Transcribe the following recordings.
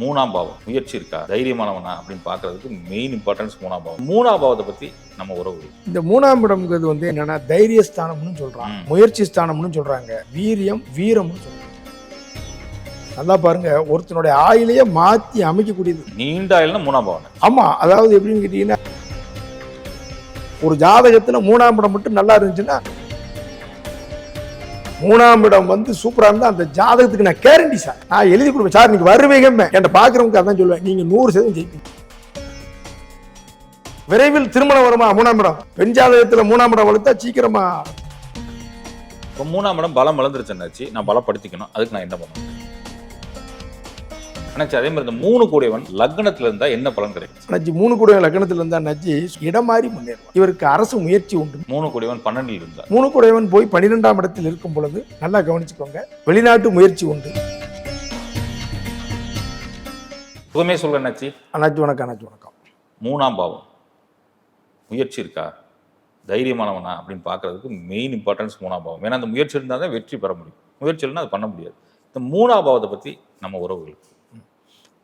மூணாம் பாவம். முயற்சி இருக்கா? தைரியமானவனா? அப்படின்னு பார்க்கிறதுக்கு மெயின் இம்பார்ட்டன்ஸ் மூணாம் பாவம். மூணாம் பாவத்தை பத்தி நம்ம உறவு இந்த மூணாம் இடம்ங்கிறது வந்து என்னன்னா தைரிய ஸ்தானம்னு சொல்றாங்க ம். முயற்சி ஸ்தானம்னு சொல்றாங்க. வீரியம் வீரம்னு சொல்றாங்க. நல்லா பாருங்க. ஒருத்தனுடைய ஆயிலையே மாத்தி அமைக்கக்கூடியது. நீண்ட ஆயுள்னா மூணாம் பாவம் ஆமா. அதாவது எப்படின்னு கேட்டீங்கன்னா ஒரு ஜாதகத்துல மூணாம் இடம் மட்டும் நல்லா இருந்துச்சுன்னா மூணாம் இடம் வந்து சூப்பரா இருந்தா அந்த ஜாதகத்துக்கு நான் கேரண்டி சார் நான் எழுதி கொடுப்பேன். சார் நீங்க வருவீங்க என்கிட்ட பாக்குறவங்க அதான் சொல்லுவேன். நீங்க நூறு சதவீதம் ஜெயிப்பீங்க. விரைவில் திருமணம் வருமா? மூணாம் இடம். பெண் ஜாதகத்துல மூணாம் இடம் வளர்த்தா சீக்கிரமா. இப்போ மூணாம் இடம் பலம் வளர்ந்துருச்சுன்னாச்சு. நான் பலப்படுத்திக்கணும். அதுக்கு நான் என்ன பண்ணணும்? அண்ணாச்சி அதே மாதிரி இந்த மூணு கூடியவன் லக்னத்துல இருந்தா என்ன பலன் கிடைக்கும்? நஜ்ஜி மூணு கூட லக்னத்துல இருந்தா நஜ்ஜி இடம் மாறி முன்னேறும் இவருக்கு அரசு முயற்சி உண்டு. மூணு கூடியவன் பன்னெண்டில் இருந்தா மூணு குடையவன் போய் பன்னிரெண்டாம் இடத்தில் இருக்கும் பொழுது நல்லா கவனிச்சுக்கோங்க வெளிநாட்டு முயற்சி உண்டு. சுகமே சொல்ற அண்ணாச்சி. அண்ணாச்சி வணக்கம் அண்ணாச்சி வணக்கம். மூணாம் பாவம். முயற்சி இருக்கா? தைரியமானவனா அப்படின்னு பார்க்கிறதுக்கு மெயின் இம்பார்ட்டன்ஸ் மூணாம் பாவம். ஏன்னா அந்த முயற்சி இருந்தால் தான் வெற்றி பெற முடியும். முயற்சி இல்லைன்னா அது பண்ண முடியாது. இந்த மூணாம் பாவத்தை பத்தி நம்ம உறவுகள்.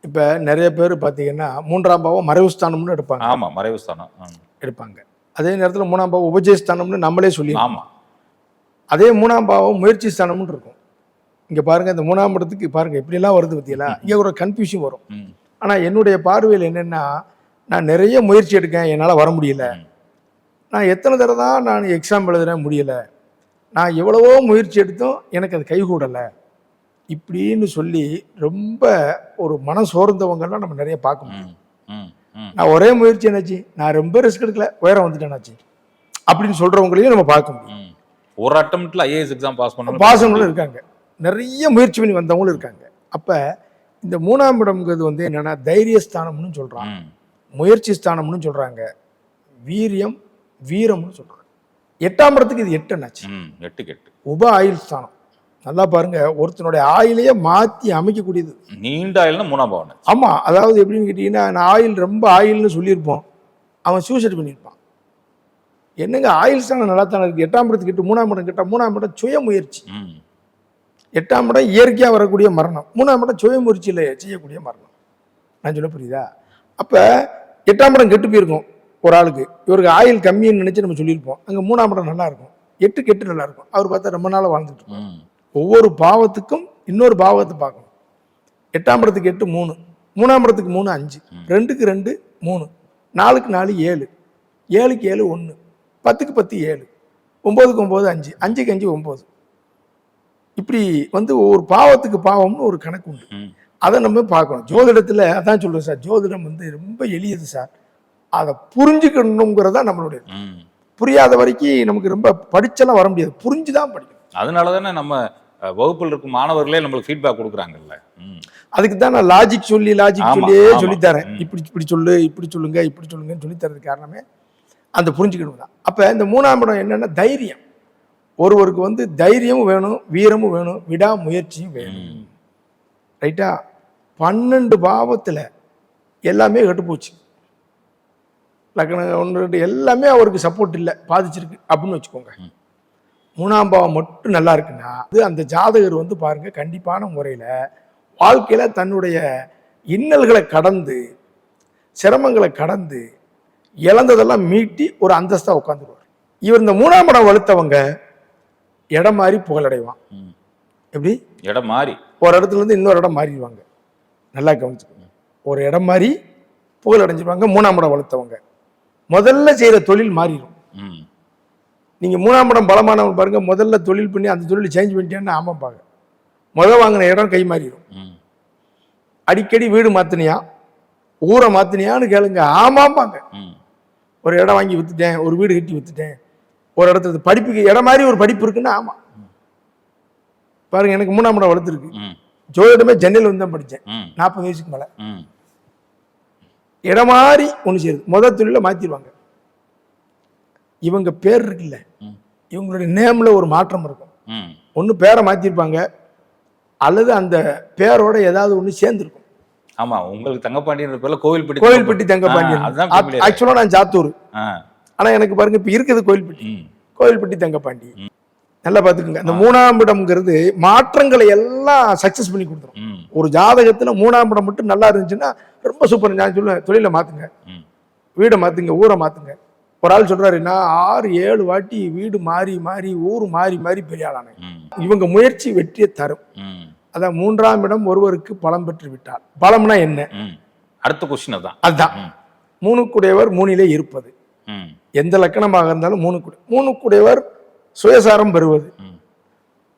இப்ப நிறைய பேர் பாத்தீங்கன்னா மூன்றாம் பாவம் மறைவு ஸ்தானம்னு எடுப்பாங்க. ஆமா மறைவு ஸ்தானம். ஆ. எடுப்பாங்க. அதே நேரத்துல மூணாம் பாவம் உபஜய ஸ்தானம்னு நம்மளே சொல்லி ஆமா. அதே மூணாம் பாவம் முயற்சி ஸ்தானம்னு இருக்கும். இங்க பாருங்க இந்த மூணாம் இடத்துக்கு பாருங்க இப்படி எல்லாம் வருது பத்தியெல்லாம் இங்க ஒரு கன்ஃபியூஷன் வரும். ம். ஆனா என்னுடைய பார்வையில் என்னன்னா நான் நிறைய முயற்சி எடுக்கேன் என்னால வர முடியல. நான் எத்தனை தடவை தான் நான் எக்ஸாம் எழுதுறேன் முடியல. நான் எவ்வளவோ முயற்சி எடுத்தும் எனக்கு அது கைகூடலை. இப்படின்னு சொல்லி ரொம்ப ஒரு மன சோர்ந்தவங்கெல்லாம் நம்ம நிறைய பார்க்க முடியும். நான் ஒரே முயற்சி என்னாச்சு? நான் ரொம்ப ரிஸ்க் எடுக்கல உயரம் வந்துட்டேனாச்சு அப்படின்னு சொல்றவங்களையும் நம்ம பார்க்க முடியும். ஒரு அட்டம்ப்ட்ல ஐஏஎஸ் எக்ஸாம் பாஸ் பண்ணணும் பாசங்களும் இருக்காங்க. நிறைய முயற்சி பண்ணி வந்தவங்களும் இருக்காங்க. அப்ப இந்த மூணாம் இடம்ங்கிறது வந்து என்னன்னா தைரிய ஸ்தானம்னு சொல்றாங்க. முயற்சி ஸ்தானம்னு சொல்றாங்க. வீரியம் வீரம்னு சொல்றாங்க. எட்டாம் இடத்துக்கு இது எட்டு என்னாச்சு எட்டு. கெட்டு உப ஆயுள் ஸ்தானம். நல்லா பாருங்க ஒருத்தனுடைய ஆயிலையே மாத்தி அமைக்கக்கூடியது. நீண்ட ஆயுள்னா மூணாம் பாவம் ஆமா அதாவது எப்படின்னு கேட்டீங்கன்னா நான் ஆயில் ரொம்ப ஆயில்னு சொல்லியிருப்போம். அவன் சூசைட் பண்ணியிருப்பான். என்னங்க ஆயில் ஸ்தானம் நல்லா தானே இருக்கு? எட்டாம் இடத்துக்கு எட்டு மூணாம் இடம் கிட்ட மூணாம் இடம் சுய முயற்சி. எட்டாம் இடம் இயற்கையாக வரக்கூடிய மரணம். மூணாம் இடம் சுய முயற்சியில் செய்யக்கூடிய மரணம். நான் சொல்ல புரியுதா? அப்போ எட்டாம் இடம் கெட்டு போயிருக்கும் ஒரு ஆளுக்கு. இவருக்கு ஆயில் கம்மின்னு நினச்சி நம்ம சொல்லியிருப்போம். அங்கே மூணாம் இடம் நல்லா இருக்கும். எட்டு கெட்டு நல்லா இருக்கும். அவர் பார்த்தா ரொம்ப நாளாக வாழ்ந்துட்டு ஒவ்வொரு பாவத்துக்கும் இன்னொரு பாவத்தை பார்க்கணும். எட்டாம் இடத்துக்கு எட்டு மூணு. மூணாம் இடத்துக்கு மூணு அஞ்சு. ரெண்டுக்கு ரெண்டு மூணு. நாலுக்கு நாலு ஏழு. ஏழுக்கு ஏழு ஒன்று பத்துக்கு பத்து ஏழு. ஒம்போதுக்கு ஒம்பது அஞ்சு. அஞ்சுக்கு அஞ்சு ஒம்பது. இப்படி வந்து ஒவ்வொரு பாவத்துக்கு பாவம்னு ஒரு கணக்கு உண்டு. அதை நம்ம பார்க்கணும். ஜோதிடத்தில் அதான் சொல்றேன் சார் ஜோதிடம் வந்து ரொம்ப எளியது சார். அதை புரிஞ்சுக்கணுங்கிறதா நம்மளுடைய புரியாத வரைக்கும் நமக்கு ரொம்ப படிச்செல்லாம் வர முடியாது. புரிஞ்சு தான் படிக்கணும். அதனால தானே நம்ம வகுப்பில் இருக்கும் மாணவர்களே நம்மளுக்கு ஃபீட்பேக் கொடுக்குறாங்கல்ல. அதுக்கு தான் நான் லாஜிக் சொல்லி லாஜிக் சொல்லியே. சொல்லித்தரேன். இப்படி இப்படி சொல்லு இப்படி சொல்லுங்க இப்படி சொல்லுங்கன்னு சொல்லி தரதுக்கு காரணமே அந்த புரிஞ்சுக்கணும் தான். அப்போ இந்த மூணாம் இடம் என்னன்னா தைரியம். ஒருவருக்கு வந்து தைரியமும் வேணும் வீரமும் வேணும் விடாமுயற்சியும் வேணும். ரைட்டா? பன்னெண்டு பாவத்தில் எல்லாமே கெட்டுப்போச்சு லக்னம் ஒன்று ரெண்டு எல்லாமே அவருக்கு சப்போர்ட் இல்லை பாதிச்சிருக்கு அப்படின்னு வச்சுக்கோங்க. மூணாம் பாவம் மட்டும் நல்லா இருக்குன்னா அது அந்த ஜாதகர் வந்து பாருங்க கண்டிப்பான முறையில் வாழ்க்கையில தன்னுடைய இன்னல்களை கடந்து சிரமங்களை கடந்து இழந்ததெல்லாம் மீட்டி ஒரு அந்தஸ்தா உட்காந்துருவார் இவர் இந்த மூணாம் இடம் வலுத்தவங்க இடம் மாறி புகழடைவான். எப்படி? இடம் மாறி. ஒரு இடத்துல இருந்து இன்னொரு இடம் மாறிடுவாங்க. நல்லா கவனிச்சுக்கோங்க. ஒரு இடம் மாறி புகழ் அடைஞ்சிருவாங்க மூணாம் இடம் வளர்த்தவங்க முதல்ல செய்யற தொழில் மாறிடும். ம் நீங்க மூணாம் இடம் பலமானவங்க பாருங்க முதல்ல தொழில் பண்ணி அந்த தொழில் சேஞ்ச் பண்ணிட்டேன்னு ஆமாப்பாங்க முதல் வாங்கின இடம் கை மாறிடும் அடிக்கடி வீடு மாத்தினியா? ஊரை மாத்தினியான்னு கேளுங்க. ஆமாம்பாங்க ஒரு இடம் வாங்கி வித்துட்டேன் ஒரு வீடு கட்டி வித்துட்டேன் ஒரு இடத்துல படிப்புக்கு இடம் மாதிரி ஒரு படிப்பு இருக்குன்னா ஆமா பாருங்க எனக்கு மூணாம் இடம் வளர்த்துருக்கு. ஜோதிடமே சென்னையில் வந்து தான் படித்தேன். நாற்பது வயசுக்கு மேலே. இடம் மாதிரி ஒன்று சேருது. முதல் தொழில மாற்றிடுவாங்க இவங்க பேர் இருக்குல்ல. இவங்களுடைய நேமில் ஒரு மாற்றம் இருக்கும். ஒன்று பேரை மாற்றிருப்பாங்க அல்லது அந்த பேரோட ஏதாவது ஒன்று சேர்ந்துருக்கும். ஆமா உங்களுக்கு தங்கப்பாண்டியன்ற பேர்ல கோவில்பட்டி கோயில்பட்டி தங்கப்பாண்டியன். ஆ, அதுதான் familiar. ஆக்சுவலாக நான் ஜாத்தூர். ஆ. ஆனால் எனக்கு பாருங்க இப்போ இருக்குது கோயில்பட்டி ம். கோயில்பட்டி தங்கப்பாண்டி. நல்லா பார்த்துக்குங்க. அந்த மூணாம் இடம்ங்கிறது மாற்றங்களை எல்லாம் சக்ஸஸ் பண்ணி கொடுத்துரும். ஒரு ஜாதகத்துல மூணாம் இடம் மட்டும் நல்லா இருந்துச்சுன்னா ரொம்ப சூப்பர் நான் சொல்லுவேன் தொழிலை மாத்துங்க. ம். வீடை மாத்துங்க ஊரை மாத்துங்க. ஒரு ஆள் சொல்றாரு நான் ஆறு ஏழு வாட்டி வீடு மாறி மாறி ஊர் மாறி மாறி பெரிய ஆளானேன் இவங்க முயற்சி வெற்றியை தரும். அதான் மூன்றாம் இடம் ஒருவருக்கு பலம் பெற்று விட்டார். பலம்னா என்ன? அடுத்த கொஸ்டின் அதான். அதுதான். மூணுக்குடையவர் மூணிலே இருப்பது. எந்த லக்கணமாக இருந்தாலும் மூணு குடை மூணுக்குடையவர் சுயசாரம் பெறுவது. ம்.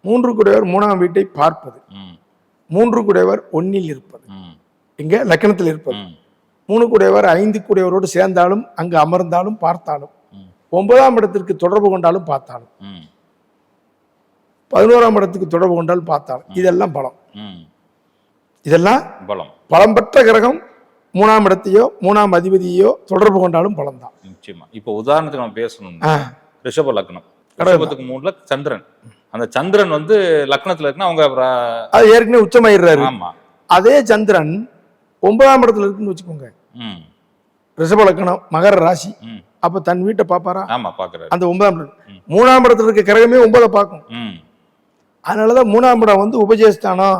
மூன்று குடையவர் மூணாம் வீட்டை பார்ப்பது. மூன்று குடையவர் ஒன்னில் இருப்பது. இங்க லக்கணத்தில் இருப்பது. மூணு குடையவர் ஐந்து குடையவரோடு சேர்ந்தாலும் அங்கு அமர்ந்தாலும் பார்த்தாலும். ஒன்பதாம் இடத்திற்கு தொடர்பு கொண்டாலும் பார்த்தாலும் பதினோராம் இடத்துக்கு தொடர்பு கொண்டாலும் பார்த்தாலும் இதெல்லாம் பலம். இதெல்லாம் பலம். பலம் பெற்ற கிரகம் மூணாம் இடத்தையோ மூணாம் அதிபதியோ தொடர்பு கொண்டாலும் பலம் தான். நிச்சயமா. இப்போ உதாரணத்துக்கு நம்ம பேசணும்னா ரிஷப லக்னம். ரிஷபத்துக்கு மூணுல சந்திரன். அந்த சந்திரன் வந்து லக்னத்துல இருக்குன்னா அவங்க அது ஏற்கனவே உச்சமாயிடுறாரு. ஆமா. அதே சந்திரன் ஒன்பதாம் இடத்துல இருக்குன்னு வச்சுக்கோங்க. ம். ரிஷப லக்கணம் மகர ராசி. அப்ப தன் வீட்டை பாப்பாரா? ஆமா பாக்குறாரு. அந்த ஒன்பதாம் இடம். மூணாம் இடத்துல இருக்க கிரகமே ஒன்பதை பார்க்கும். ம். அதனாலதான் மூணாம் இடம் வந்து உபஜயஸ்தானம்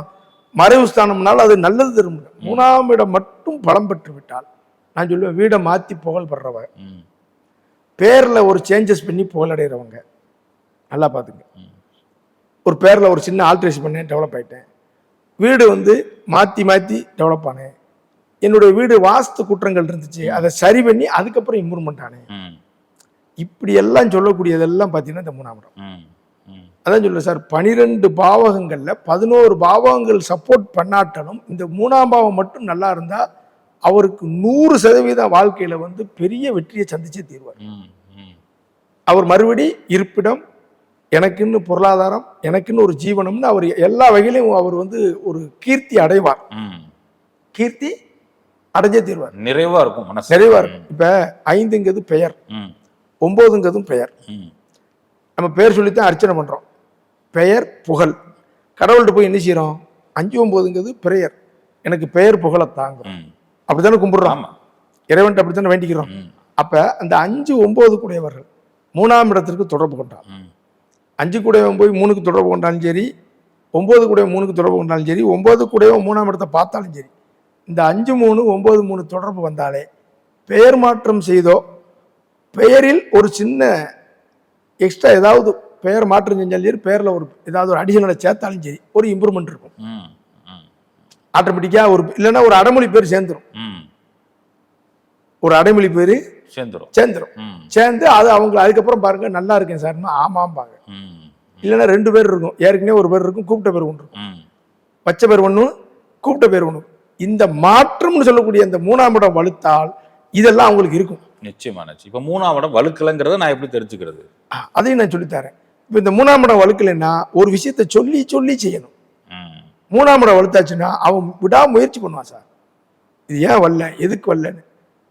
மறைவு ஸ்தானம்னால அது நல்லது திரும்ப மூணாம் இடம் மட்டும் பலம் பெற்று விட்டால் நான் சொல்லுவேன் வீடை மாத்தி புகழ் பெறவ ம். பேர்ல ஒரு சேஞ்சஸ் பண்ணி புகழடைகிறவங்க நல்லா பார்த்துங்க. ஒரு பேர்ல ஒரு சின்ன ஆல்ட்ரேஷன் பண்ணேன் டெவலப் ஆயிட்டேன். வீடு வந்து மாத்தி மாத்தி டெவலப் ஆனேன். என்னுடைய வீடு வாஸ்து குற்றங்கள் இருந்துச்சு. அதை சரி பண்ணி அதுக்கப்புறம் இம்ப்ரூவ்மெண்ட் ஆனேன். இப்படி எல்லாம் சொல்லக்கூடியதெல்லாம் பார்த்தீங்கன்னா இந்த மூணாம் இடம். அதான் சொல்ல சார் பனிரெண்டு பாவகங்கள்ல பதினோரு பாவகங்கள் சப்போர்ட் பண்ணாட்டலும் இந்த மூணாம் பாவம் மட்டும் நல்லா இருந்தா அவருக்கு நூறு சதவீதம் வாழ்க்கையில வந்து பெரிய வெற்றியை சந்திச்சே தீர்வார். அவர் மறுபடி இருப்பிடம் எனக்குன்னு பொருளாதாரம் எனக்குன்னு ஒரு ஜீவனம்னு அவர் எல்லா வகையிலும் அவர் வந்து ஒரு கீர்த்தி அடைவார். கீர்த்தி அடைஞ்சே தீர்வார். நிறைவா இருக்கும் மனசு. நிறைவா இருக்கும். இப்ப ஐந்துங்கிறது பெயர். ஒன்பதுங்கிறதும் பெயர். நம்ம பேர் சொல்லித்தான் அர்ச்சனை பண்றோம். பெயர் புகழ். கடவுள்கிட்ட போய் என்ன செய்யறோம்? அஞ்சு ஒன்பதுங்கிறது பிரேயர். எனக்கு பெயர் புகழை தாங்க ம். அப்படித்தானே கும்பிடுறோம்? இறைவன்ட்ட அப்படித்தானே வேண்டிக்கிறோம்? அப்ப அந்த அஞ்சு ஒன்பது கூடியவர்கள் மூணாம் இடத்திற்கு தொடர்பு கொண்டார். ம். அஞ்சு கூடையவன் போய் மூணுக்கு தொடர்பு கொண்டாலும் சரி ஒன்பது கூடையவன் மூணுக்கு தொடர்பு கொண்டாலும் சரி ஒன்பது கூடையவன் மூணாம் இடத்தை பார்த்தாலும் சரி இந்த அஞ்சு மூணு ஒன்பது மூணு தொடர்பு வந்தாலே பெயர் மாற்றம் செய்தோ பெயரில் ஒரு சின்ன எக்ஸ்ட்ரா ஏதாவது பெயர் மாற்றம் செஞ்சாலும் பெயரில் ஒரு ஏதாவது ஒரு அடிஷனலை சேர்த்தாலும் சரி ஒரு இம்ப்ரூவ்மெண்ட் இருக்கும். ஆட்டோமேட்டிக்காக ஒரு இல்லைன்னா ஒரு அடைமொழி பேர் சேர்ந்துரும். ம். ஒரு அடைமொழி பேர் சேர்ந்துரும். சேர்ந்துரும். ம். சேர்ந்து அது அவங்க அதுக்கப்புறம் பாருங்க நல்லா இருக்கேன் சார்னா ஆமாம்பாங்க. இல்லைன்னா ரெண்டு பேர் இருக்கும் ஏற்கனவே ஒரு பேர் இருக்கும் கூப்பிட்ட பேர் ஒன்று இருக்கும். வச்ச பேர் ஒன்று கூப்பிட்ட பேர் ஒன்று இந்த மாற்றம்னு சொல்லக்கூடிய இந்த மூணாம் இடம் வலுத்தால் இதெல்லாம் அவங்களுக்கு இருக்கும். நிச்சயமா நிச்சயம். இப்போ மூணாம் இடம் வலுக்கலைங்கிறத நான் எப்படி தெரிஞ்சுக்கிறது? அதையும் நான் சொல்லித்தரேன். இப்போ இந்த மூணாம் இடம் வலுக்கலைன்னா ஒரு விஷயத்தை சொல்லி சொல்லி செய்யணும். மூணாம் இடம் வலுத்தாச்சுன்னா அவன் விடாமுயற்சி பண்ணுவான் சார். இது ஏன் வரல? எதுக்கு வரலன்னு.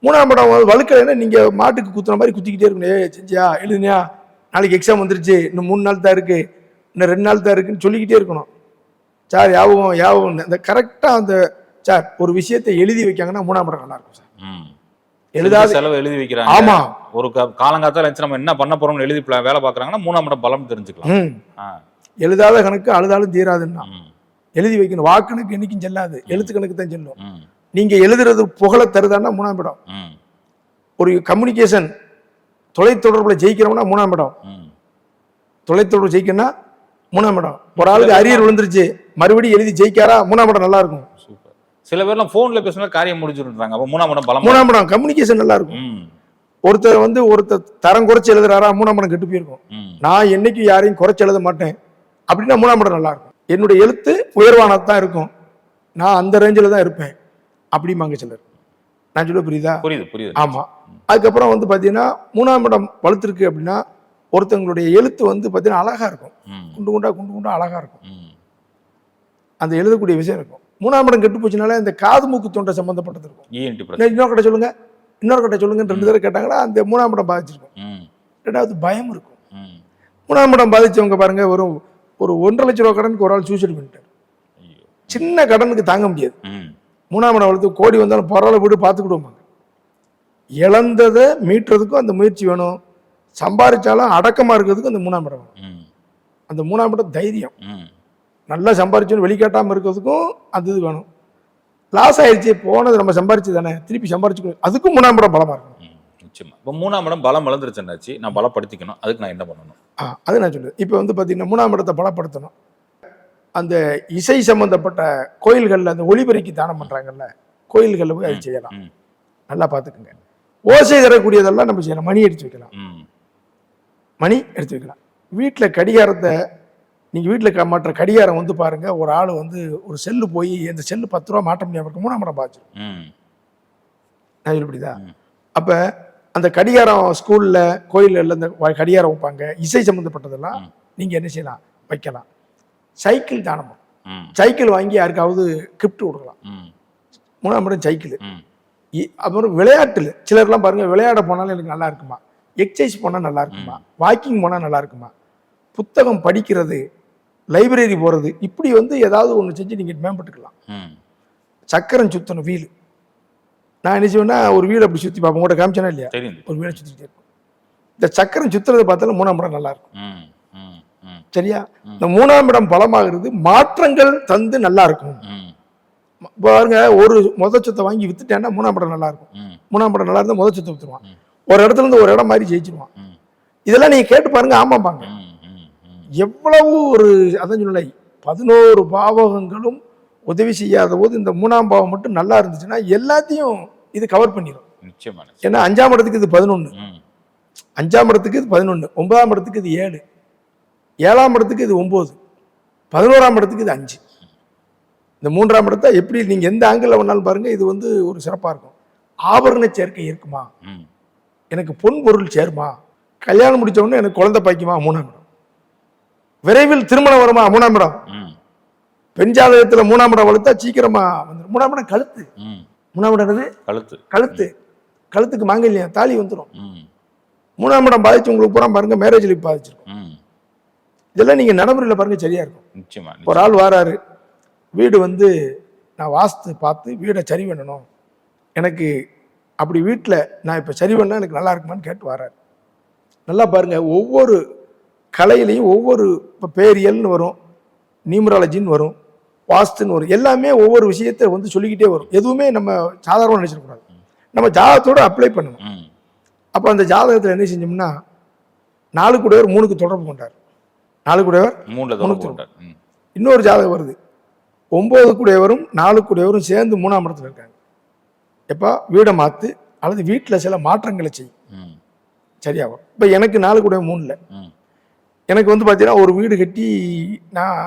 மூணாம் இடம் வ- வலுக்கலைன்னா நீங்க மாட்டுக்கு குத்துற மாதிரி குத்திக்கிட்டே இருக்கணும். ஏ செஞ்சியா? எழுதுனியா? நாளைக்கு எக்ஸாம் வந்துருச்சு. இன்னும் மூணு நாள் தான் இருக்கு. இன்னும் ரெண்டு நாள் தான் இருக்குன்னு சொல்லிக்கிட்டே இருக்கணும். சார் யாபகம் யாபகம் அந்த கரெக்டாக அந்த சார் ஒரு விஷயத்தை எழுதி வைக்காங்கன்னா மூணாம் நல்லா இருக்கும் சார். எழுதாத செலவு எழுதி வைக்கிறாங்க. ஆமா. ஒரு காலங்காத்தால இருந்துச்சு நம்ம என்ன பண்ண போறோம்னு எழுதி வேலை பார்க்கறாங்கன்னா மூணாம் இடம் பலம் தெரிஞ்சுக்கலாம். எழுதாத கணக்கு அழுதாலும் தீராதுன்னா. எழுதி வைக்கணும். வாக்கணக்கு என்னைக்கும் செல்லாது. எழுத்து கணக்கு தான் செல்லும். நீங்க எழுதுறது புகழ தருதான்னா மூணாம் இடம். ம். ஒரு கம்யூனிகேஷன் தொலைத்தொடர்புல ஜெயிக்கிறோம்னா மூணாம் இடம். ம். தொலைத்தொடர்பு ஜெயிக்கணும்னா மூணாம் இடம். ஒரு ஆளுக்கு அரியர் விழுந்துருச்சு. மறுபடியும் எழுதி ஜெயிக்காரா மூணாம் இடம் நல்லா இருக்கும். சூப்பர். சில பேர்லாம் ஃபோன்ல பேசினா காரியம் முடிஞ்சுருந்தாங்க அப்போ மூணாம் இடம் பலம்? மூணாம் இடம் கம்யூனிகேஷன் நல்லா இருக்கும் ஒருத்தர் வந்து ஒருத்தர் தரம் குறைச்சு எழுதுறாரா மூணாம் இடம் கெட்டு போயிருக்கும். நான் என்னைக்கு யாரையும் குறைச்சு எழுத மாட்டேன். அப்படின்னா மூணாம் இடம் நல்லா இருக்கும் என்னுடைய எழுத்து உயர்வானது தான் இருக்கும். நான் அந்த ரேஞ்சில் தான் இருப்பேன். அப்படிம்பாங்க சிலர். நான் சொல்ல புரியுதா? புரியுது புரியுது. ஆமா. அதுக்கப்புறம் வந்து பார்த்தீங்கன்னா மூணாம் இடம் வலுத்திருக்கு அப்படின்னா ஒருத்தவங்களுடைய எழுத்து வந்து பார்த்தீங்கன்னா அழகா இருக்கும். குண்டு குண்டா குண்டு குண்டா அழகா இருக்கும். அந்த எழுதக்கூடிய விஷயம் இருக்கும். மூணாம் இடம் கெட்டு போச்சுனால இந்த காது மூக்கு தொண்டை சம்பந்தப்பட்டது இருக்கும். இன்னொரு கட்ட சொல்லுங்க. இன்னொரு கட்ட சொல்லுங்கன்னு ரெண்டு தடவை கேட்டாங்கன்னா அந்த மூணாம் இடம் பாதிச்சிருக்கும். ரெண்டாவது பயம் இருக்கும். மூணாம் இடம் பாதிச்சவங்க பாருங்க ஒரு ஒரு ஒன்றரை லட்ச ரூபா கடனுக்கு ஒரு ஆள் சூசைட் பண்ணிட்டார். சின்ன கடனுக்கு தாங்க முடியாது. மூணாம் இடம் வளர்த்து கோடி வந்தாலும் பரவாயில்ல வீடு பார்த்துக்கிடுவாங்க இழந்ததை மீட்டுறதுக்கும் அந்த முயற்சி வேணும். சம்பாதிச்சாலும் அடக்கமா இருக்கிறதுக்கும் அந்த மூணாம் இடம் வேணும். அந்த மூணாம் இடம் தைரியம். ம். நல்லா சம்பாரிச்சோன்னு வெளிக்காட்டாமல் இருக்கிறதுக்கும் அந்த இது வேணும். லாஸ் ஆயிடுச்சு போனது நம்ம சம்பாரிச்சு தானே திருப்பி சம்பாரிச்சுக்கணும் அதுக்கும் மூணாம் இடம் பலமாக இருக்கணும். ம், நிச்சயமா. இப்போ மூணாம் இடம் பலம் வளர்ந்துருச்சுன்னாச்சு நான் பலப்படுத்திக்கணும். அதுக்கு நான் என்ன பண்ணணும்? ஆ அது நான் சொல்லுவேன் இப்போ வந்து பார்த்தீங்கன்னா மூணாம் இடத்தை பலப்படுத்தணும். அந்த இசை சம்பந்தப்பட்ட கோயில்களில் அந்த ஒளிபெருக்கி தானம் பண்ணுறாங்கல்ல கோயில்களில் போய் அது செய்யலாம். நல்லா பார்த்துக்குங்க ஓசை தரக்கூடியதெல்லாம் நம்ம செய்யலாம். மணி எடுத்து வைக்கலாம். மணி எடுத்து வைக்கலாம். வீட்டில் கடிகாரத்தை நீங்கள் வீட்டில் மாற்ற கடிகாரம் வந்து பாருங்க ஒரு ஆள் வந்து ஒரு செல்லு போய் அந்த செல்லு பத்து ரூபா மாட்ட முடியாம இருக்கு மூணாம் இடம் பாச்சு ம். நான் சொல்லி புரியுதா ம். அப்போ அந்த கடிகாரம் ஸ்கூலில் கோயிலில் இந்த கடிகாரம் வைப்பாங்க இசை சம்மந்தப்பட்டதெல்லாம். நீங்கள் என்ன செய்யலாம்? வைக்கலாம். சைக்கிள் தானம்? பண்ணலாம். ம். சைக்கிள் வாங்கி யாருக்காவது கிஃப்ட் கொடுக்கலாம். ம். மூணாம் இடம் சைக்கிள். அப்புறம் விளையாட்டுல சிலர்லாம் பாருங்க விளையாட போனாலும் எனக்கு நல்லா இருக்குமா? எக்ஸசைஸ் போனால் நல்லா இருக்குமா? வாக்கிங் போனால் நல்லா இருக்குமா? புத்தகம் படிக்கிறது லைப்ரரி போகிறது இப்படி வந்து ஏதாவது ஒன்று செஞ்சு நீங்கள் மேம்பட்டுக்கலாம். சக்கரம் சுற்றணும் வீல் நான் என்ன செய்வேன்னா ஒரு வீடு அப்படி சுற்றி பார்ப்பேன். உங்கள்கிட்ட காமிச்சேனா இல்லையா? ஒரு வீடை சுற்றிக்கிட்டே இருக்கும் இந்த சக்கரம் சுற்றுறதை பார்த்தாலும் மூணாம் இடம் நல்லா இருக்கும். சரியா? இந்த மூணாம் இடம் பலமாகிறது மாற்றங்கள் தந்து நல்லா இருக்கும். பாருங்க ஒரு முத சொத்தை வாங்கி வித்துட்டேன்னா மூணாம் இடம் நல்லா இருக்கும். மூணாம் இடம் நல்லா இருந்தால் முத சொத்தை வித்துருவான். ஒரு இடத்துல இருந்து ஒரு இடம் மாதிரி ஜெயிச்சிருவான். இதெல்லாம் நீங்க கேட்டு பாருங்க ஆமாப்பாங்க ம் ம் ம். எவ்வளவு ஒரு அதான் சொல்லலை பதினோரு பாவகங்களும் உதவி செய்யாத போது இந்த மூணாம் பாவம் மட்டும் நல்லா இருந்துச்சுன்னா எல்லாத்தையும் இது கவர் பண்ணிடும் நிச்சயமா நிச்சயமா. ஏன்னா அஞ்சாம் இடத்துக்கு இது பதினொன்று அஞ்சாம் இடத்துக்கு இது பதினொன்று ஒன்பதாம் இடத்துக்கு இது ஏழு ஏழாம் இடத்துக்கு இது ஒம்பது பதினோராம் இடத்துக்கு இது அஞ்சு. இந்த மூன்றாம் இடத்தை எப்படி நீங்கள் எந்த ஆங்கிளில் வேணாலும் பாருங்க இது வந்து ஒரு சிறப்பாக இருக்கும். ஆபரண சேர்க்கை இருக்குமா? எனக்கு பொன் பொருள் சேருமா? கல்யாணம் முடிச்ச உடனே எனக்கு குழந்தை பாய்க்குமா? மூணாம் இடம். விரைவில் திருமணம் வருமா? மூணாம் இடம். ம். பெண் ஜாதகத்தில் மூணாம் இடம் வளர்த்தா சீக்கிரமா வந்துடும் மூணாம் இடம் கழுத்து. ம். மூணாம் இடம் கழுத்து. கழுத்து. கழுத்துக்கு மாங்கல்யம் தாலி வந்துடும் ம். மூணாம் இடம் பாதிச்சு உங்களுக்கு பூரா பாருங்க மேரேஜ் லைஃப் பாதிச்சிருக்கும் ம். இதெல்லாம் நீங்க நடைமுறையில் பாருங்க சரியா இருக்கும். ஒரு ஆள் வாராரு வீடு வந்து நான் வாஸ்து பார்த்து வீடை சரி பண்ணணும். எனக்கு அப்படி வீட்டில் நான் இப்போ சரி பண்ணால் எனக்கு நல்லா இருக்குமான்னு கேட்டு வராரு. நல்லா பாருங்க ஒவ்வொரு கலையிலையும் ஒவ்வொரு இப்போ பேரியல்னு வரும் நியூமராலஜின்னு வரும் வாஸ்துன்னு வரும் எல்லாமே ஒவ்வொரு விஷயத்தை வந்து சொல்லிக்கிட்டே வரும். எதுவுமே நம்ம சாதாரணமாக நினச்சிடக்கூடாது நம்ம ஜாதகத்தோட அப்ளை பண்ணணும். அப்போ அந்த ஜாதகத்தில் என்ன செஞ்சோம்னா நாலு கூடையவர் மூணுக்கு தொடர்பு கொண்டார். நாலு கூடையவர் மூணுல தொடர்பு கொண்டார். இன்னொரு ஜாதகம் வருது. ஒன்பது கூடையவரும் நாலு கூடையவரும் சேர்ந்து மூணாம் இடத்துல இருக்காங்க. எப்போ வீடை மாற்று அல்லது வீட்டில் சில மாற்றங்களை செய்யும் சரியாகும் இப்போ எனக்கு நாலு கூடையவர் மூணில். ம். எனக்கு வந்து பார்த்தீங்கன்னா ஒரு வீடு கட்டி நான்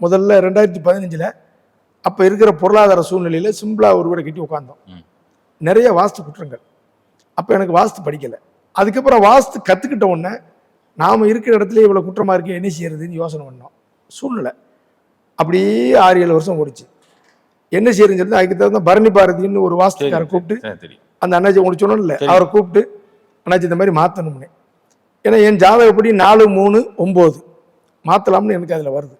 முதல்ல ரெண்டாயிரத்தி பதினஞ்சில் அப்போ இருக்கிற பொருளாதார சூழ்நிலையில் சிம்பிளாக ஒரு வீடை கட்டி உட்காந்தோம் நிறைய வாஸ்து குற்றங்கள். அப்போ எனக்கு வாஸ்து படிக்கலை. அதுக்கப்புறம் வாஸ்து கற்றுக்கிட்ட உடனே நாம் இருக்கிற இடத்துல இவ்வளோ குற்றமாக இருக்கு என்ன செய்யறதுன்னு யோசனை பண்ணோம். சூழ்நிலை. அப்படியே ஆறு ஏழு வருஷம் ஓடிச்சு. என்ன செய்யறதுன்னு சொல்லி அதுக்கு தகுந்த பரணி பாரதின்னு ஒரு வாஸ்துக்காரை கூப்பிட்டு அந்த அண்ணாச்சி உங்களுக்கு சொன்னோம்ல சரி. அவரை கூப்பிட்டு அண்ணாச்சி இந்த மாதிரி மாற்றணும்னு ஏன்னா என் ஜாதகப்படி நாலு மூணு ஒம்பது. மாற்றலாம்னு எனக்கு அதில் வருது.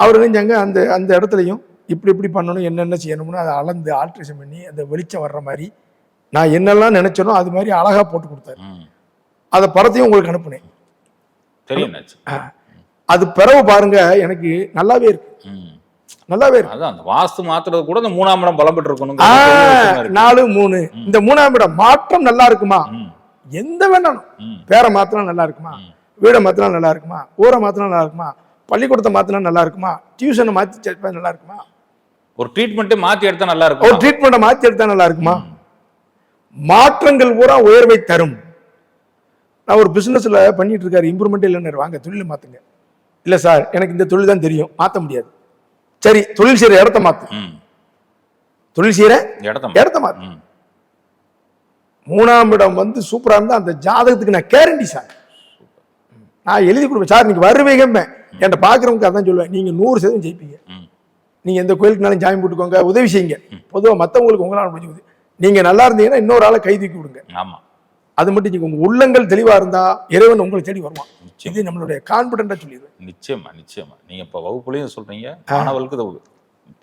அவர் நினைஞ்சாங்க அந்த அந்த இடத்துலையும் இப்படி இப்படி பண்ணணும் என்னென்ன செய்யணும்னு அதை அளந்து ஆல்ட்ரேஷன் பண்ணி அந்த வெளிச்சம் வர்ற மாதிரி நான் என்னெல்லாம் நினைச்சனோ அது மாதிரி அழகாக போட்டு கொடுத்தாரு. அதை படத்தையும் உங்களுக்கு அனுப்புனேன். தெரியும் அது பிறகு பாருங்க எனக்கு நல்லாவே இருக்கு. நல்லாவே இருக்கு. அந்த வாஸ்து மாத்துறது கூட இந்த மூணாம் இடம் பலம் பெற்று இருக்கணும் நாலு மூணு. இந்த மூணாம் இடம் மாற்றம் நல்லா இருக்குமா? எந்த வேணாலும். பேரை மாத்தினா நல்லா இருக்குமா. வீடை மாத்தினா நல்லா இருக்குமா? ஊரை மாத்தினா நல்லா இருக்குமா? பள்ளிக்கூடத்தை மாத்தினா நல்லா இருக்குமா? டியூஷனை மாத்தி சேர்த்தா நல்லா இருக்குமா? ஒரு ட்ரீட்மெண்ட்டே மாத்தி எடுத்தா நல்லா ஒரு இருக்கும் ட்ரீட்மெண்ட்டை மாத்தி எடுத்தா நல்லா இருக்குமா? மாற்றங்கள் பூரா உயர்வை தரும். நான் ஒரு பிசினஸ்ல பண்ணிட்டு இருக்காரு இம்ப்ரூவ்மெண்ட் இல்லைன்னு வாங்க தொழிலை மாத்துங்க. இல்ல சார் எனக்கு இந்த தொழில் தான் தெரியும். மாத்த முடியாது. சரி தொழில் செய்யற இடத்த மாத்து. ம். தொழில் செய்யற இடத்த இடத்த மாத்து. ம். மூணாம் இடம் வந்து சூப்பரா இருந்தா அந்த ஜாதகத்துக்கு நான் கேரண்டி சார் நான் எழுதி கொடுப்பேன். சார் நீங்க வருவீங்க என்கிட்ட பாக்குறவங்க அதான் சொல்லுவேன். நீங்க நூறு சதவீதம் ஜெயிப்பீங்க. ம். நீங்க எந்த கோயிலுக்குனாலும் ஜாயின் போட்டுக்கோங்க. உதவி செய்யுங்க. பொதுவா மத்தவங்களுக்கு உங்களால முடிஞ்ச உதவி. நீங்க நல்லா இருந்தீங்கன்னா இன்னொரு ஆளை கை தூக்கி விடுங்க. ஆமா. அது மட்டும் நீங்க உங்க உள்ளங்கள் தெளிவா இருந்தா இறைவன் உங்களை தேடி வருவான். இது நம்மளுடைய கான்பிடண்டா சொல்லிடுவேன் நிச்சயமா நிச்சயமா. நீங்க இப்ப வகுப்புலயும் சொல்றீங்க. மாணவர்களுக்கு இதை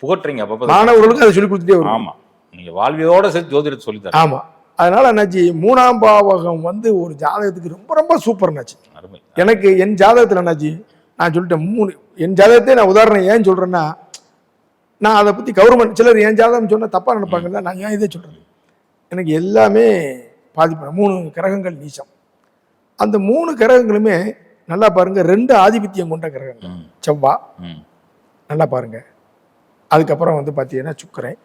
புகட்டுறீங்க அப்பப்ப. மாணவர்களுக்கு அதை சொல்லி கொடுத்துட்டே வரும் ஆமா. நீங்க வாழ்வியோட சேர்த்து ஜோதிடத்தை சொல்லி தரேன் ஆமா. அதனால என்னாச்சு மூணாம் பாவகம் வந்து ஒரு ஜாதகத்துக்கு ரொம்ப ரொம்ப சூப்பர் என்னாச்சு எனக்கு என் ஜாதகத்துல என்னாச்சு நான் சொல்லிட்டேன் மூணு என் ஜாதகத்தை நான் உதாரணம் ஏன் சொல்றேன்னா நான் அதை பத்தி கவர்மெண்ட் சிலர் என் ஜாதகம் சொன்னா தப்பா நினைப்பாங்கல்ல நான் ஏன் இதை சொல்றேன் எனக்கு எல்லாமே பாதிப்பு மூணு கிரகங்கள் நீச்சம். அந்த மூணு கிரகங்களுமே நல்லா பாருங்க ரெண்டு ஆதிபத்தியம் கொண்ட கிரகங்கள். ம். நல்லா பாருங்க. அதுக்கப்புறம் வந்து பார்த்தீங்கன்னா சுக்கிரன்.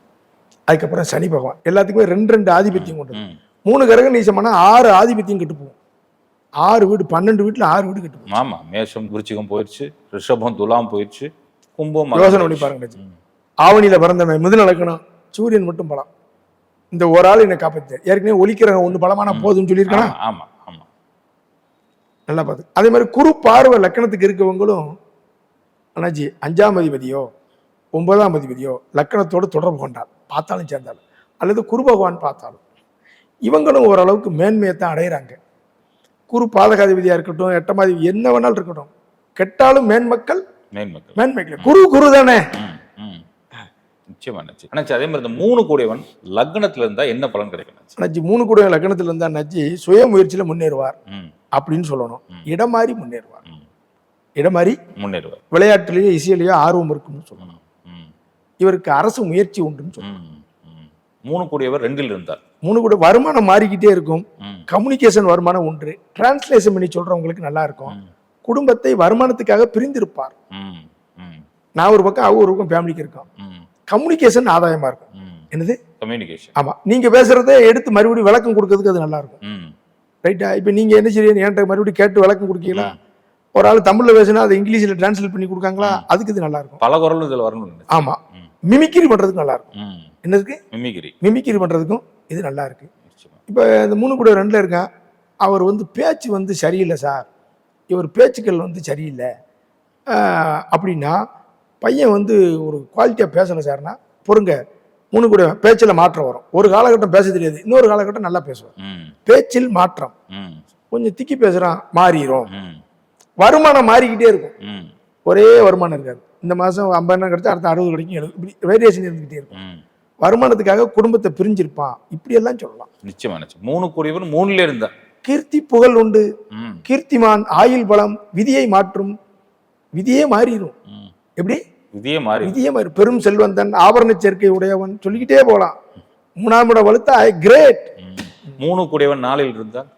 அதுக்கப்புறம் சனி பகவான். எல்லாத்துக்குமே ரெண்டு ரெண்டு ஆதிபத்தியம் கொண்டது. ம். மூணு கிரகம் நீச்சமானா ஆறு ஆதிபத்தியம் கெட்டு போகும். ஆறு வீடு பன்னெண்டு வீட்டில் ஆறு வீடு கெட்டு போகும். ஆமா மேஷம் விருச்சிகம் போயிடுச்சு ரிஷபம் துலாம் போயிடுச்சு கும்பம் யோசனை பண்ணி. பாருங்க. ஆவணியில பிறந்தவன் மிதுன லக்கணம் சூரியன் மட்டும் பலம். இந்த ஒரு ஆள் என்னை காப்பாத்து ஏற்கனவே ஒலிக்கிறவன் ஒன்று பலமான போதும்னு சொல்லியிருக்கானா? ஆமா ஆமா ஆமா. நல்லா பார்த்து அதே மாதிரி குரு பார்வை லக்கணத்துக்கு இருக்கவங்களும் அண்ணாஜி அஞ்சாம் அதிபதியோ ஒன்பதாம் அதிபதியோ லக்கணத்தோடு தொடர்பு கொண்டால் பார்த்தாலும் சேர்ந்தாலும். அல்லது குரு பகவான் பார்த்தாலும். இவங்களும் ஓரளவுக்கு மேன்மையை தான் அடையிறாங்க. குரு பாதகாதிபதியா இருக்கட்டும் எட்டமாதிபதி என்ன வேணாலும் இருக்கட்டும். கெட்டாலும் மேன்மக்கள் மேன்மக்கள் மேன்மைகள் குரு குரு தானே. நிச்சயமா நிச்சயம். அண்ணாச்சி அதே மாதிரி இந்த மூணு கூடியவன் லக்னத்துல இருந்தா என்ன பலன் கிடைக்கும் அண்ணாச்சி? மூணு கூட லக்கணத்தில் இருந்தா அண்ணாச்சி சுய முயற்சியில் முன்னேறுவார். அப்படின்னு சொல்லணும். இடம் மாறி முன்னேறுவார். இடம் மாறி முன்னேறுவார். விளையாட்டுலேயோ இசையிலேயோ ஆர்வம் இருக்கும்னு சொல்லணும். இவருக்கு அரசு முயற்சி உண்டுன்னு ம். மூணு கூடியவர் ரெண்டில் இருந்தார். மூணு கூட வருமானம் மாறிக்கிட்டே இருக்கும். கம்யூனிகேஷன் வருமானம் ஒன்று டிரான்ஸ்லேஷன் பண்ணி சொல்றவங்களுக்கு நல்லா இருக்கும். குடும்பத்தை வருமானத்துக்காக பிரிந்திருப்பார். நான் ஒரு பக்கம் அவங்க ஒரு பக்கம் ஃபேமிலிக்கு இருக்கோம் கம்யூனிகேஷன் ஆதாயமா இருக்கும். என்னது? கம்யூனிகேஷன் ஆமா. நீங்க பேசுறதை எடுத்து மறுபடியும் விளக்கம் கொடுக்கறதுக்கு அது நல்லா இருக்கும். ரைட்டா இப்போ நீங்க என்ன செய்றீங்க? என்கிட்ட மறுபடியும் கேட்டு விளக்கம் கொடுக்கீங்களா. ஒரு ஆள் தமிழ்ல பேசினா அதை இங்கிலீஷ்ல டிரான்ஸ்லேட் பண்ணி கொடுக்காங்களா? அதுக்கு இது நல்லா இருக்கும். பல குரல் இதுல வரணும் ஆமா. ம். மிமிக்ரி பண்றதுக்கு நல்லா இருக்கும் ம். என்னதுக்கு மிமிகிரி. மிமிக்ரி பண்றதுக்கும் இது நல்லா இருக்கு. இப்போ இந்த மூணு கூட ரெண்டில் இருக்கான் அவர் வந்து பேச்சு வந்து சரியில்லை சார். இவர் பேச்சுக்கள் வந்து சரியில்லை. அப்படின்னா பையன் வந்து ஒரு குவாலிட்டியாக பேசலை சார்னா பொறுங்க மூணு கூட பேச்சில் மாற்றம் வரும். ஒரு காலகட்டம் பேச தெரியாது. இன்னொரு காலகட்டம் நல்லா பேசுவார். ம், பேச்சில் மாற்றம். ம், கொஞ்சம் திக்கி பேசுகிறான் மாறிடும் வருமானம் மாறிக்கிட்டே இருக்கும். ம், ஒரே வருமானம் இருக்காது. இந்த மாதம் ஐம்பதாயிரம் கிடைச்சா அடுத்த அறுபது கிடைக்கும் எழுபது இப்படி வேரியேஷன் இருந்துக்கிட்டே இருக்கும். வருமானத்துக்காக குடும்பத்தை பிரிஞ்சிருப்பான். இப்படியெல்லாம் சொல்லலாம். நிச்சயமா நிச்சயம். மூணு கூடியவர் மூணுல இருந்தார் கீர்த்தி புகழ் உண்டு. கீர்த்திமான் ஆயுள் பலம் விதியை மாற்றும். விதியே மாறிடும். எப்படி? விதியே மாறி விதியே மாறி பெரும் செல்வந்தன் ஆபரண சேர்க்கை உடையவன் சொல்லிக்கிட்டே போலாம் மூணாம் இடம் வலுத்தா கிரேட். மூணு கூடியவன் நாளில் இருந்தார்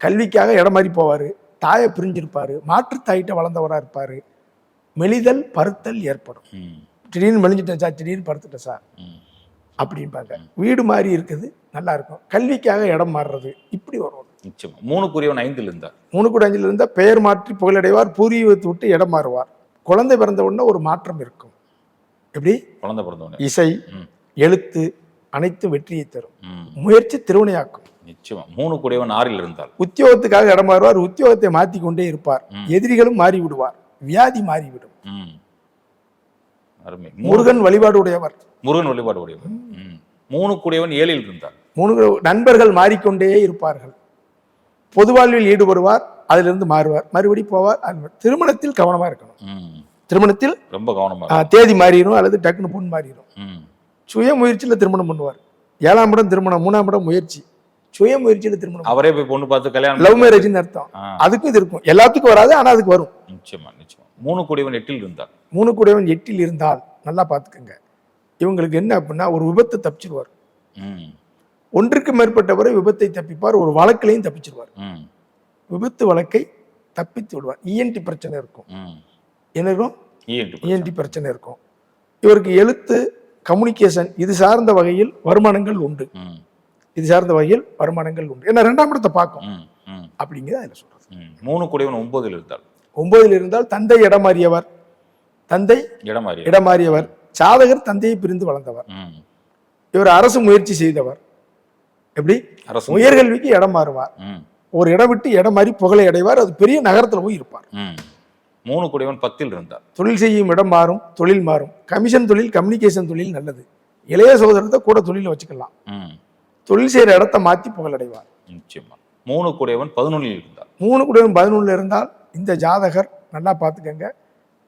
கல்விக்காக இடம் மாறி போவாரு. தாயை பிரிஞ்சிருப்பாரு. மாற்றுத் தாயிட்ட வளர்ந்தவரா இருப்பாரு. மெலிதல் பருத்தல் ஏற்படும். திடீர்னு மெலிஞ்சிட்டேன் சார் திடீர்னு படுத்துட்டேன் சார். அப்படிம்பாங்க. வீடு மாறி இருக்குது நல்லா இருக்கும் கல்விக்காக இடம் மாறுறது இப்படி வரும். நிச்சயமா. மூணு கூடியவன் ஐந்தில் இருந்தார் மூணு கூட அஞ்சில் இருந்தால் பெயர் மாற்றி புகழடைவார் பூர்வீகத்தை விட்டு இடம் மாறுவார். குழந்தை பிறந்த உடனே ஒரு மாற்றம் இருக்கும். எப்படி? குழந்தை பிறந்தவனே இசை. எழுத்து அனைத்தும் வெற்றியை தரும். முயற்சி திருவினையாக்கும். நிச்சயமா. மூணு கூடியவன் ஆறில் இருந்தார் உத்தியோகத்துக்காக இடம் மாறுவார் உத்தியோகத்தை மாற்றி கொண்டே இருப்பார். எதிரிகளும் மாறி விடுவார் வியாதி மாறிவிடும். ம். அருமை. முருகன் வழிபாடு உடையவர் முருகன் வழிபாடு உடையவர் ம். மூணு கூடியவன் ஏழில் இருந்தார். மூணு நண்பர்கள் மாறிக்கொண்டே இருப்பார்கள். பொது வாழ்வில் ஈடுபடுவார் அதிலிருந்து மாறுவார். மறுபடி போவார் திருமணத்தில் கவனமா இருக்கணும். ம். திருமணத்தில் ரொம்ப கவனமா தேதி மாறிடும் அல்லது டக்குனு பொண்ணு மாறிடும். ம். சுய முயற்சியில் திருமணம் பண்ணுவார். ஏழாம் இடம் திருமணம் மூணாம் இடம் முயற்சி. சுய முயற்சியில் திருமணம் அவரே போய் பொண்ணு பார்த்து கல்யாணம் லவ் மேரேஜ்னு அர்த்தம். அதுக்கும் இது இருக்கும். எல்லாத்துக்கும் வராது ஆனா அதுக்கு வரும். நிச்சயமா நிச்சயமா. மூணு கூடியவன் எட்டில் இருந்தார் மூணு கூடையவன் எட்டில் இருந்தால் நல்லா பார்த்துக்கங்க. இவங்களுக்கு என்ன அப்படின்னா ஒரு விபத்தை தப்பிச்சிருவார். ம். ஒன்றுக்கு மேற்பட்டவரை விபத்தை தப்பிப்பார் ஒரு வழக்கிலையும் தப்பிச்சிருவார். விபத்து வழக்கை தப்பித்து விடுவார். இஎன்டி பிரச்சனை இருக்கும். ம். என்ன இருக்கும்? ENT பிரச்சனை. இஎன்டி பிரச்சனை. இருக்கும். இவருக்கு எழுத்து கம்யூனிகேஷன் இது சார்ந்த வகையில் வருமானங்கள் உண்டு. இது சார்ந்த வகையில் வருமானங்கள் உண்டு. ஏன்னா ரெண்டாம் இடத்தை பார்க்கும். அப்படிங்கிறத அதில் சொல்றது. மூணு கூடியவன் ஒன்பதில் இருந்தார் ஒன்பதில் இருந்தால் தந்தை இடம் மாறியவர் தந்தை இடம் மாறி இடம் மாறியவர் சாதகர் தந்தையை பிரிந்து வளர்ந்தவர். இவர் அரசு முயற்சி செய்தவர். எப்படி? அரசு உயர்கல்விக்கு இடம் மாறுவார். ஒரு இடம் விட்டு இடம் மாறி புகழை அடைவார். அது பெரிய நகரத்துல போய் இருப்பார். மூணு கூடியவன் பத்தில் இருந்தார் தொழில் செய்யும் இடம் மாறும் தொழில் மாறும். கமிஷன் தொழில் கம்யூனிகேஷன் தொழில் நல்லது. இளைய சகோதரத்தை கூட தொழில வச்சுக்கலாம். தொழில் செய்யற இடத்த மாத்தி புகழடைவார். நிச்சயமா. மூணு கூடியவன் பதினொன்றில் இருந்தார் மூணு குடும்பம் பதினொன்றுல இருந்தால் இந்த ஜாதகர் நல்லா பார்த்துக்கங்க.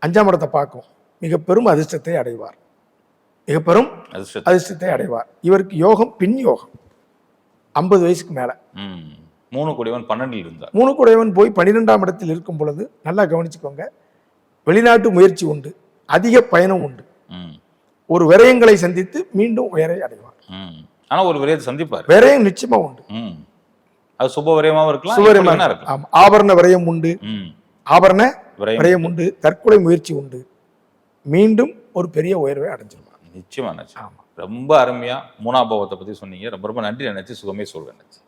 அஞ்சாம் இடத்தை பார்க்கும். மிக பெரும் அதிர்ஷ்டத்தை அடைவார். மிக பெரும் அதிர்ஷ்ட அதிர்ஷ்டத்தை அடைவார். இவருக்கு யோகம் பின் யோகம். ஐம்பது வயசுக்கு மேல. ம். மூணு கூடியவன் பன்னெண்டில் இருந்தார் மூணு குடையவன் போய் பன்னிரெண்டாம் இடத்தில் இருக்கும் பொழுது நல்லா கவனிச்சுக்கோங்க. வெளிநாட்டு முயற்சி உண்டு. அதிக பயணம் உண்டு. ம். ஒரு விரயங்களை சந்தித்து மீண்டும் உயரை அடைவார். ஆனா ஒரு விரயத்தை சந்திப்பார். விரயம் நிச்சயமா உண்டு. அது சுப விரயமாவும் இருக்கலாம் வேணா இருக்கலாம். ஆபரண விரயம் உண்டு. ஆபரண விரயம் உண்டு. தற்கொலை முயற்சி உண்டு. மீண்டும் ஒரு பெரிய உயர்வை அடைஞ்சிருவார் நிச்சயமா நிச்சயம். ரொம்ப அருமையா மூணாபாவத்தை பத்தி சொன்னீங்க. ரொம்ப ரொம்ப நன்றி. நினைச்சு சுகமே சொல்வேன் நினைச்சு